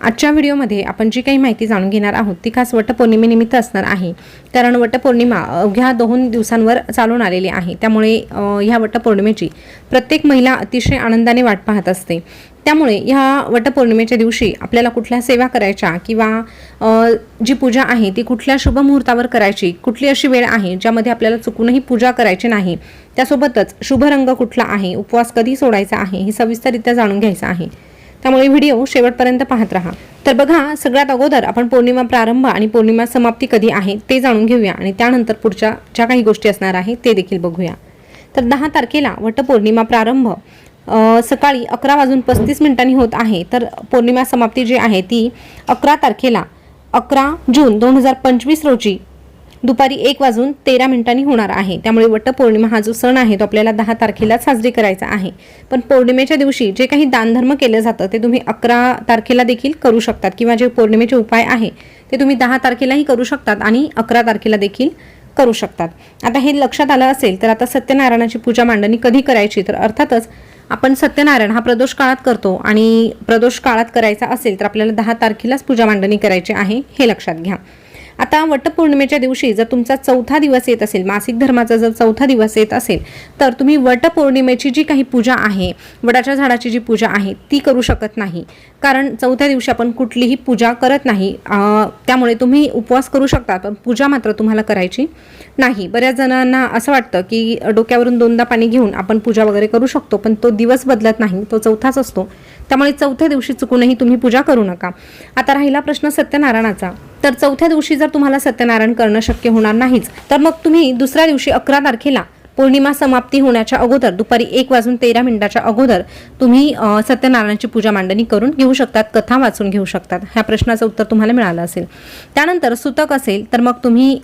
आजच्या व्हिडिओमध्ये आपण जी काही माहिती जाणून घेणार आहोत ती खास वटपौर्णिमेनिमित्त असणार आहे. कारण वटपौर्णिमा अवघ्या दोन दिवसांवर चालून आलेली आहे. त्यामुळे ह्या वटपौर्णिमेची प्रत्येक महिला अतिशय आनंदाने वाट पाहत असते. त्यामुळे ह्या वटपौर्णिमेच्या दिवशी आपल्याला कुठल्या सेवा करायच्या किंवा जी पूजा आहे ती कुठल्या शुभ मुहूर्तावर करायची कुठली अशी वेळ आहे ज्यामध्ये आपल्याला चुकूनही पूजा करायची नाही त्यासोबतच शुभ रंग कुठला आहे उपवास कधी सोडायचा आहे हे सविस्तररित्या जाणून घ्यायचं आहे. त्यामुळे व्हिडिओ शेवटपर्यंत पाहत राहा. तर बघा सगळ्यात अगोदर आपण पौर्णिमा प्रारंभ आणि पौर्णिमा समाप्ती कधी आहे ते जाणून घेऊया आणि त्यानंतर पुढच्या ज्या काही गोष्टी असणार आहे ते देखील बघूया. तर दहा तारखेला वटपौर्णिमा प्रारंभ सकाळी अकरा वाजून पस्तीस मिनिटांनी होत आहे. तर पौर्णिमा समाप्ती जी आहे ती अकरा तारखेला अकरा जून दोन हजार पंचवीस रोजी दुपारी एक वाजून तेरा मिनिटांनी होणार आहे. त्यामुळे वटपौर्णिमा हा जो सण आहे तो आपल्याला दहा तारखेला साजरी करायचा आहे. पण पौर्णिमेच्या दिवशी जे काही दानधर्म केलं जातं ते तुम्ही अकरा तारखेला देखील करू शकतात किंवा जे पौर्णिमेचे उपाय आहे ते तुम्ही दहा तारखेलाही करू शकतात आणि अकरा तारखेला देखील करू शकतात. आता हे लक्षात आलं असेल तर आता सत्यनारायणाची पूजा मांडणी कधी करायची? तर अर्थातच आपण सत्यनारायण हा प्रदोष काळात करतो आणि प्रदोष काळात करायचा असेल तर आपल्याला दहा तारखेलाच पूजा मांडणी करायची आहे हे लक्षात घ्या. आता वटपौर्णिमेच्या दिवशी जर तुमचा चौथा दिवस येत असेल मासिक धर्माचा जर चौथा दिवस येत असेल तर तुम्ही वटपौर्णिमेची जी काही पूजा आहे वडाच्या झाडाची जी पूजा आहे ती करू शकत नाही. कारण चौथ्या दिवशी आपण कुठलीही पूजा करत नाही. त्यामुळे तुम्ही उपवास करू शकता पण पूजा मात्र तुम्हाला करायची नाही. बऱ्याच जणांना असं वाटतं की डोक्यावरून दोनदा पाणी घेऊन आपण पूजा वगैरे करू शकतो पण तो दिवस बदलत नाही तो चौथाच असतो. त्यामुळे चौथ्या दिवशी चुकूनही तुम्ही पूजा करू नका. आता राहिला प्रश्न सत्यनारायणाचा. तर चौथ्या दिवशी जर तुम्हाला सत्यनारायण करणं शक्य होणार नाहीच तर मग तुम्ही दुसऱ्या दिवशी अकरा तारखेला पौर्णिमा समाप्ती होण्याच्या अगोदर दुपारी एक वाजून तेरा मिनिटाच्या अगोदर तुम्ही सत्यनारायणाची पूजा मांडणी करून घेऊ शकतात कथा वाचून घेऊ शकतात. ह्या प्रश्नाचं उत्तर तुम्हाला मिळालं असेल. त्यानंतर सुतक असेल तर मग तुम्ही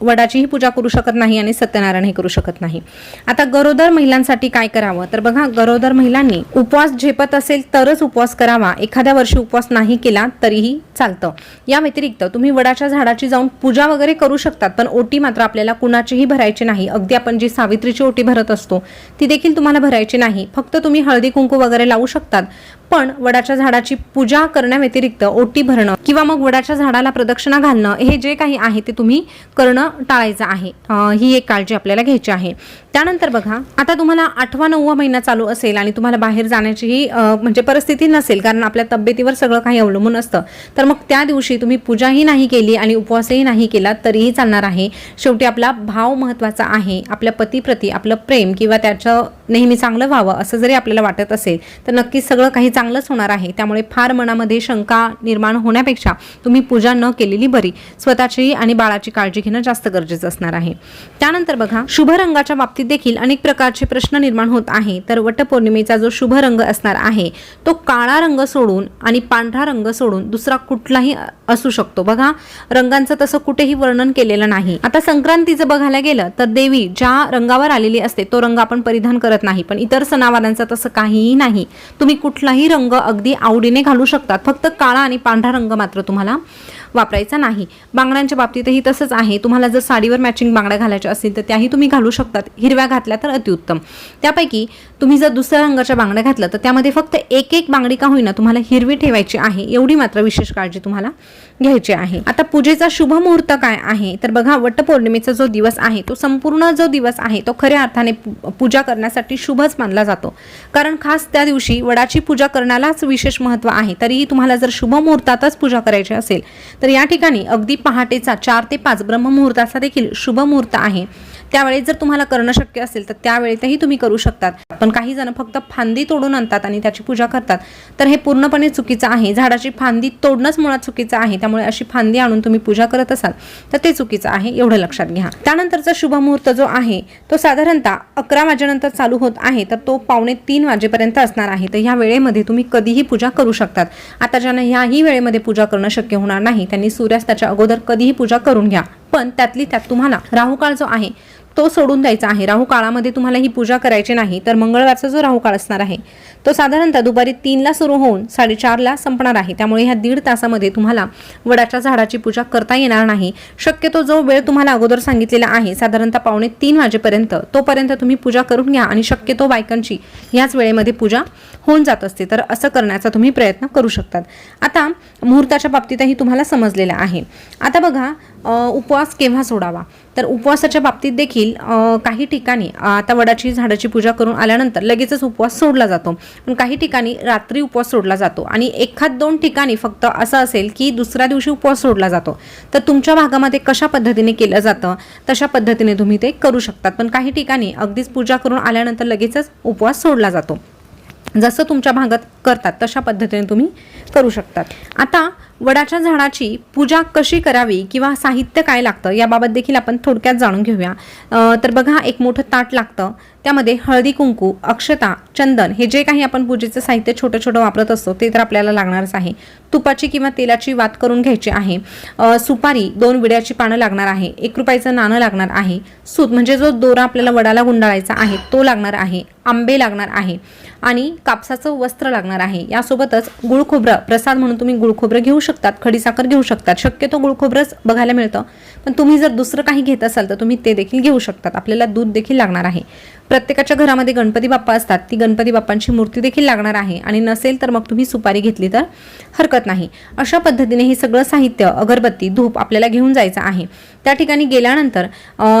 वडाचीही पूजा करू शकत नाही आणि सत्यनारायणही करू शकत नाही. आता गरोदर महिलांसाठी काय करावं? तर बघा गरोदर महिलांनी उपवास झेपत असेल तरच उपवास करावा. एखाद्या वर्षी उपवास नाही केला तरीही चालतं. या व्यतिरिक्त तुम्ही वडाच्या झाडाची जाऊन पूजा वगैरे करू शकतात पण ओटी मात्र आपल्याला कुणाचीही भरायची नाही. अगदी आपण जी सावित्रीची ओटी भरत असतो ती देखील तुम्हाला भरायची नाही. फक्त तुम्ही हळदी कुंकू वगैरे लावू शकतात. पण वडाच्या झाडाची पूजा करण्याव्यतिरिक्त ओटी भरणं किंवा मग वडाच्या झाडाला प्रदक्षिणा घालणं हे जे काही आहे ते तुम्ही करणं टाळायचं आहे. ही एक काळजी आपल्याला घ्यायची आहे. त्यानंतर बघा आता तुम्हाला आठवा नववा महिना चालू असेल आणि तुम्हाला बाहेर जाण्याचीही म्हणजे परिस्थिती नसेल कारण आपल्या तब्येतीवर सगळं काही अवलंबून असतं. तर मग त्या दिवशी तुम्ही पूजाही नाही केली आणि उपवासही नाही केला तरीही चालणार आहे. शेवटी आपला भाव महत्त्वाचा आहे. आपल्या पतीप्रती आपलं प्रेम किंवा त्याच्या नेहमी चांगलं व्हावं असं जरी आपल्याला वाटत असेल तर नक्कीच सगळं काही चांगलंच होणार आहे. त्यामुळे फार मनामध्ये शंका निर्माण होण्यापेक्षा तुम्ही पूजा न केलेली बरी स्वतःची आणि बाळाची काळजी घेणं जास्त गरजेचं असणार आहे. त्यानंतर बघा शुभ रंगाच्या बाबतीत देखील अनेक प्रकारचे प्रश्न निर्माण होत आहे. तर वटपौर्णिमेचा जो शुभ रंग असणार आहे तो काळा रंग सोडून आणि पांढरा रंग सोडून दुसरा कुठलाही असू शकतो. बघा रंगांचं तसं कुठेही वर्णन केलेलं नाही. आता संक्रांतीचं बघायला गेलं तर देवी ज्या रंगावर आलेली असते तो रंग आपण परिधान करत नाही पण इतर सणावारांचं तसं काहीही नाही. तुम्ही कुठलाही रंग अगदी आवडीने घालू शकतात. फक्त काळा आणि पांढरा रंग मात्र तुम्हाला वापरायचा नाही. बांगड्यांच्या बाबतीतही तसंच आहे. तुम्हाला जर साडीवर मॅचिंग बांगड्या घालायच्या असतील तर त्याही तुम्ही घालू शकतात. हिरव्या घातल्या तर अतिउत्तम त्यापैकी तुम्ही जर दुसऱ्या रंगाच्या बांगड्या घातल्या तर त्यामध्ये फक्त एक एक बांगडी का होईना तुम्हाला हिरवी ठेवायची आहे एवढी मात्र विशेष काळजी तुम्हाला घ्यायचे आहे. आता पूजेचा शुभ मुहूर्त काय आहे? तर बघा वटपौर्णिमेचा जो दिवस आहे तो संपूर्ण जो दिवस आहे तो खऱ्या अर्थाने पूजा करण्यासाठी शुभच मानला जातो. कारण खास त्या दिवशी वडाची पूजा करण्यालाच विशेष महत्त्व आहे. तरीही तुम्हाला जर शुभ मुहूर्तातच पूजा करायची असेल तर या ठिकाणी अगदी पहाटेचा चार ते पाच ब्रह्ममुहूर्ताचा देखील शुभ मुहूर्त आहे. त्यावेळेस जर तुम्हाला करणं शक्य असेल तर त्यावेळेतही तुम्ही करू शकतात. पण काही जण फक्त फांदी तोडून आणतात आणि त्याची पूजा करतात. तर हे पूर्णपणे चुकीचं आहे. झाडाची फांदी तोडणंच मुळात चुकीचं आहे. त्यामुळे अशी फांदी आणून तुम्ही पूजा करत असाल तर ते चुकीचं आहे. एवढं लक्षात घ्या. त्यानंतरचा शुभ मुहूर्त जो आहे तो साधारणतः अकरा वाजेनंतर चालू होत आहे तर तो पावणे तीन वाजेपर्यंत असणार आहे. तर ह्या वेळेमध्ये तुम्ही कधीही पूजा करू शकतात. आता ज्यांना ह्याही वेळेमध्ये पूजा करणं शक्य होणार नाही त्यांनी सूर्यास्ताच्या अगोदर कधीही पूजा करून घ्या. पण त्यातली त्यात तुम्हाला राहुकाळ जो आहे तो सोडून द्यायचा आहे. राहू काळामध्ये तुम्हाला ही पूजा करायची नाही तर मंगळवारचा जो राहू काळ असणार आहे तो साधारणतः दुपारी तीनला सुरू होऊन साडेचारला संपणार आहे. त्यामुळे ह्या दीड तासामध्ये तुम्हाला वडाच्या झाडाची पूजा करता येणार नाही. शक्यतो जो वेळ तुम्हाला अगोदर सांगितलेला आहे साधारणतः पावणे तीन वाजेपर्यंत तोपर्यंत तुम्ही पूजा करून घ्या आणि शक्यतो बायकांची ह्याच वेळेमध्ये पूजा होऊन जात असते. तर असं करण्याचा तुम्ही प्रयत्न करू शकतात. आता मुहूर्ताच्या बाबतीतही तुम्हाला समजलेलं आहे. आता बघा उपवास केव्हा सोडावा? तर उपवासाच्या बाबतीत देखील देखील काही ठिकाणी आता वडाची झाडाची पूजा करून आल्यानंतर लगेचच उपवास सोडला जातो. पण काही ठिकाणी रात्री उपवास सोडला जातो. आणि एखाद दोन ठिकाणी फक्त असं असेल की दुसऱ्या दिवशी उपवास सोडला जातो. तर तुमच्या भागामध्ये कशा पद्धतीने केलं जातं? तशा पद्धतीने तुम्ही ते करू शकतात. पण काही ठिकाणी अगदीच पूजा करून आल्यानंतर लगेचच उपवास सोडला जातो. जसं तुमच्या भागात करतात तशा पद्धतीने तुम्ही करू शकतात. आता वडाच्या झाडाची पूजा कशी करावी किंवा साहित्य काय लागतं याबाबत देखील आपण थोडक्यात जाणून घेऊया. तर बघा एक मोठं ताट लागतं. त्यामध्ये हळदी कुंकू अक्षता चंदन हे जे काही आपण पूजेचं साहित्य छोटं छोटं वापरत असतो ते तर आपल्याला लागणारच आहे. तुपाची किंवा तेलाची वात करून घ्यायची आहे. सुपारी दोन विड्याची पानं लागणार आहे. एक रुपयाचं नाणं लागणार आहे. सूत म्हणजे जो दोरा आपल्याला वडाला गुंडाळायचा आहे तो लागणार आहे. आंबे लागणार आहे आणि कापसाचं वस्त्र लागणार आहे. यासोबतच गुळखोबरं प्रसाद म्हणून तुम्ही गुळखोबरं घेऊ शकतात खडीसाखर घेऊ शकतात. शक्यतो गुळखोबरंच बघायला मिळतं. पण तुम्ही जर दुसरं काही घेत असाल तर तुम्ही ते देखील घेऊ शकतात. आपल्याला दूध देखील लागणार आहे. प्रत्येकाच्या घरामध्ये गणपती बाप्पा असतात. ती गणपती बाप्पांची मूर्ती देखील लागणार आहे. आणि नसेल तर मग तुम्ही सुपारी घेतली तर हरकत नाही. अशा पद्धतीने हे सगळं साहित्य अगरबत्ती धूप आपल्याला घेऊन जायचं आहे. त्या ठिकाणी गेल्यानंतर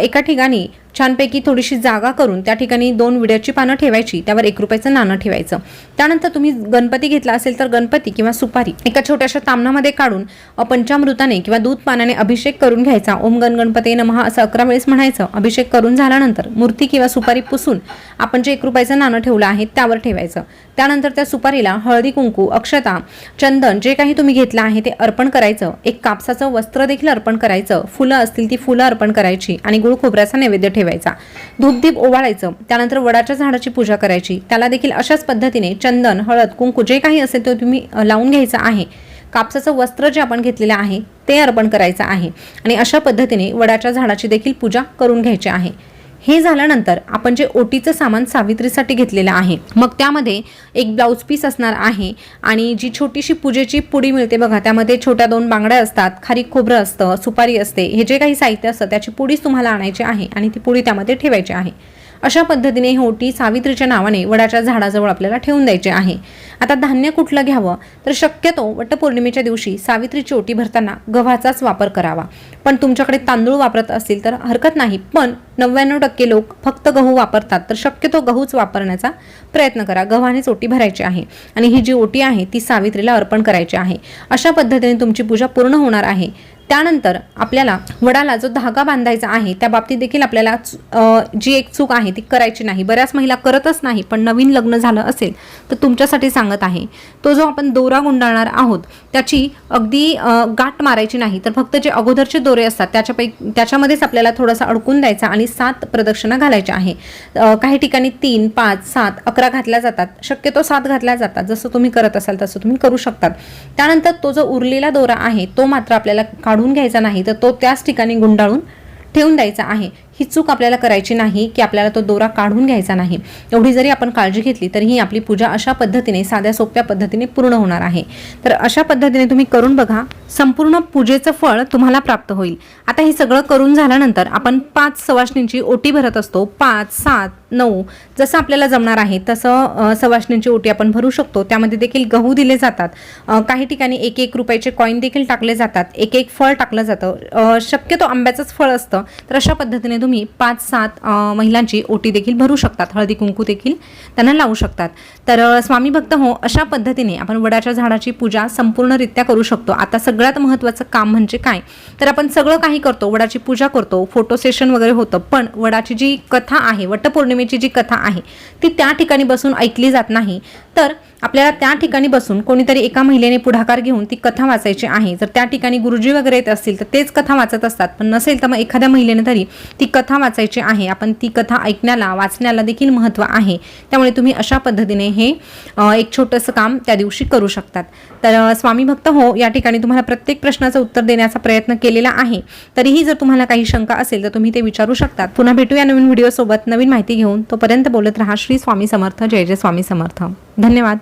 एका ठिकाणी छानपैकी थोडीशी जागा करून त्या ठिकाणी दोन विड्याची पानं ठेवायची त्यावर एक रुपयाचं नाणं ठेवायचं. त्यानंतर तुम्ही गणपती घेतला असेल तर गणपती किंवा सुपारी एका छोट्याशा तामणामध्ये काढून पंचामृताने किंवा दूध पानाने अभिषेक करून घ्यायचा. ओम गण गणपती नमहा असं अकरा वेळेस म्हणायचं. अभिषेक करून झाल्यानंतर मूर्ती किंवा सुपारी पुसून आपण जे एक रुपयाचं नाणं ठेवलं आहे त्यावर ठेवायचं. त्यानंतर त्या सुपारीला हळदी कुंकू अक्षता चंदन जे काही तुम्ही घेतलं आहे ते अर्पण करायचं. एक कापसाचं वस्त्र देखील अर्पण करायचं. फुलं असतील ती फुलं अर्पण करायची आणि गुळ खोबऱ्याचा नैवेद्य ठेवायचा. धूपदीप ओवाळायचं त्यानंतर वडाच्या झाडाची पूजा करायची. त्याला देखील अशाच पद्धतीने चंदन हळद कुंकू जे काही असेल ते तुम्ही लावून घ्यायचं आहे. कापसाचं वस्त्र जे आपण घेतलेलं आहे ते अर्पण करायचं आहे. आणि अशा पद्धतीने वडाच्या झाडाची देखील पूजा करून घ्यायची आहे. हे झाल्यानंतर आपण जे ओटीचं सामान सावित्रीसाठी घेतलेलं आहे मग त्यामध्ये एक ब्लाऊज पीस असणार आहे आणि जी छोटीशी पूजेची पुडी मिळते बघा त्यामध्ये छोट्या दोन बांगड्या असतात खारीक खोबरं असतं सुपारी असते हे जे काही साहित्य असतं त्याची पुडीच तुम्हाला आणायची आहे आणि ती पुडी त्यामध्ये ठेवायची आहे. अशा पद्धतीने हे ओटी सावित्रीच्या नावाने वडाच्या झाडाजवळ आपल्याला ठेवून द्यायचे आहे. आता धान्य कुठलं घ्यावं? तर शक्यतो वटपौर्णिमेच्या दिवशी सावित्रीची ओटी भरताना गव्हाचाच वापर करावा. पण तुमच्याकडे तांदूळ वापरत असतील तर हरकत नाही. पण नव्याण्णव टक्के लोक फक्त गहू वापरतात तर शक्यतो गहूच वापरण्याचा प्रयत्न करा. गव्हानेच ओटी भरायची आहे आणि ही जी ओटी आहे ती सावित्रीला अर्पण करायची आहे. अशा पद्धतीने तुमची पूजा पूर्ण होणार आहे. त्यानंतर आपल्याला वडाला जो धागा बांधायचा आहे त्या बाबतीत देखील आपल्याला जी एक चूक आहे ती करायची नाही. बऱ्याच महिला करतच नाही पण नवीन लग्न झालं असेल तर तुमच्यासाठी सांगत आहे. तो जो आपण दोरा गुंडाळणार आहोत त्याची अगदी गाठ मारायची नाही तर फक्त जे अगोदरचे दोरे असतात त्याच्यापैकी त्याच्यामध्येच आपल्याला थोडासा अडकून द्यायचा आणि सात प्रदक्षिणा घालायच्या आहे. काही ठिकाणी तीन पाच सात अकरा घातल्या जातात. शक्यतो सात घातल्या जातात. जसं तुम्ही करत असाल तसं तुम्ही करू शकतात. त्यानंतर तो जो उरलेला दोरा आहे तो मात्र आपल्याला काढून घ्यायचा नाही तर तो त्याच ठिकाणी गुंडाळून ठेवून द्यायचा आहे. ही चूक आपल्याला करायची नाही की आपल्याला तो दोरा काढून घ्यायचा नाही. एवढी जरी आपण काळजी घेतली तरी ही आपली पूजा अशा पद्धतीने साध्या सोप्या पद्धतीने पूर्ण होणार आहे. तर अशा पद्धतीने तुम्ही करून बघा संपूर्ण पूजेचं फळ तुम्हाला प्राप्त होईल. आता हे सगळं करून झाल्यानंतर आपण पाच सवाष्णींची ओटी भरत असतो. पाच सात नऊ जसं आपल्याला जमणार आहे तसं अ, ओटी आपण भरू शकतो. त्यामध्ये देखील गहू दिले जातात. काही ठिकाणी एक एक रुपयाचे कॉईन देखील टाकले जातात. एक एक फळ टाकलं जातं. शक्यतो आंब्याचंच फळ असतं. तर अशा पद्धतीने तुम्ही पाच सात महिलांची ओटी देखील भरू शकतात. हळदी कुंकू देखील त्यांना लावू शकतात. तर स्वामी भक्त हो अशा पद्धतीने आपण वडाच्या झाडाची पूजा संपूर्णरित्या करू शकतो. आता सगळ्यात महत्त्वाचं काम म्हणजे काय? तर आपण सगळं काही करतो वडाची पूजा करतो फोटो सेशन वगैरे होतं पण वडाची जी कथा आहे वटपौर्णिमेची जी कथा आहे ती त्या ठिकाणी बसून ऐकली जात नाही. तर आपल्याला त्या ठिकाणी बसून कोणीतरी एका महिलेने पुढाकार घेऊन ती कथा वाचायची आहे. जर त्या ठिकाणी गुरुजी वगैरे येत असतील तर तेच कथा वाचत असतात. पण नसेल तर मग एखाद्या महिलेने तरी ती कथा वाचायची आहे. आपण ती कथा ऐकण्याला वाचण्याला देखील महत्त्व आहे. त्यामुळे तुम्ही अशा पद्धतीने हे एक छोटंसं काम त्या दिवशी करू शकतात. तर स्वामी भक्त हो या ठिकाणी तुम्हाला प्रत्येक प्रश्नाचं उत्तर देण्याचा प्रयत्न केलेला आहे. तरीही जर तुम्हाला काही शंका असेल तर तुम्ही ते विचारू शकतात. पुन्हा भेटूया नवीन व्हिडिओसोबत. नवीन माहिती घेऊन तोपर्यंत बोलत राहा. श्री स्वामी समर्थ. जय जय स्वामी समर्थ. धन्यवाद.